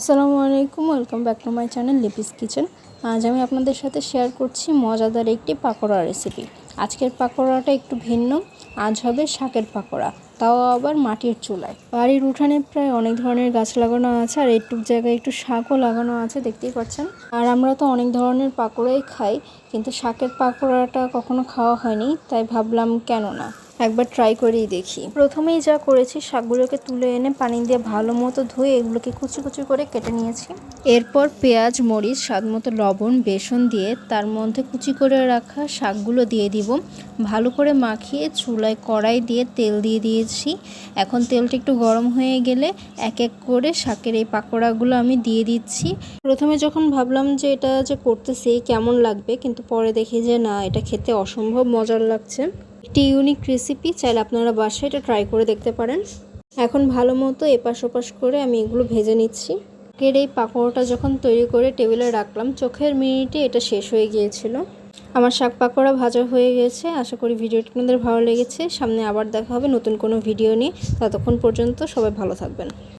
আসসালামু আলাইকুম welcome back to my channel Lipi's kitchen আজ আমি আপনাদের সাথে শেয়ার করছি মজাদার একটি পাকোড়া রেসিপি আজকের পাকোড়াটা একটু ভিন্ন, আজ হবে শাকের পাকোড়া, তাও আবার মাটির চুলায়। বাড়ির উঠানে প্রায় অনেক ধরনের গাছ লাগানো আছে, আর একটু জায়গায় একটু শাকও লাগানো আছে, দেখতেই পাচ্ছেন। আর আমরা তো অনেক ধরনের পাকোড়াই খাই, কিন্তু শাকের পাকোড়াটা কখনো খাওয়া হয়নি, তাই ভাবলাম কেন না? একবার ট্রাই করেই দেখি। প্রথমেই যা করেছি, শাকগুলোকে তুলে এনে পানি দিয়ে ভালো মতো ধুয়ে এগুলোকে কুচি কুচি করে কেটে নিয়েছি। এরপর পেঁয়াজ, মরিচ, স্বাদ মতো লবণ, বেসন দিয়ে তার মধ্যে কুচি করে রাখা শাকগুলো দিয়ে দিব। ভালো করে মাখিয়ে চুলায় কড়াই দিয়ে তেল দিয়ে দিয়েছি। এখন তেলটা একটু গরম হয়ে গেলে এক এক করে শাকের এই পাকোড়াগুলো আমি দিয়ে দিচ্ছি। প্রথমে যখন ভাবলাম যে এটা যে করতেছি, কেমন লাগবে? কিন্তু পরে দেখি যে না, এটা খেতে অসম্ভব মজার লাগছে। একটি ইউনিক রেসিপি চাইলে আপনারা বাসায় এটা ট্রাই করে দেখতে পারেন। এখন ভালো মতো এপাশ ওপাশ করে আমি এগুলো ভেজে নিচ্ছি। এর এই পাকোড়াটা যখন তৈরি করে টেবিলে রাখলাম, চোখের মিনিটে এটা শেষ হয়ে গিয়েছিল। আমার শাক পাকোড়া ভাজা হয়ে গেছে। আশা করি ভিডিওটি আপনাদের ভালো লেগেছে। সামনে আবার দেখা হবে নতুন কোনো ভিডিও নিয়ে। ততক্ষণ পর্যন্ত সবাই ভালো থাকবেন।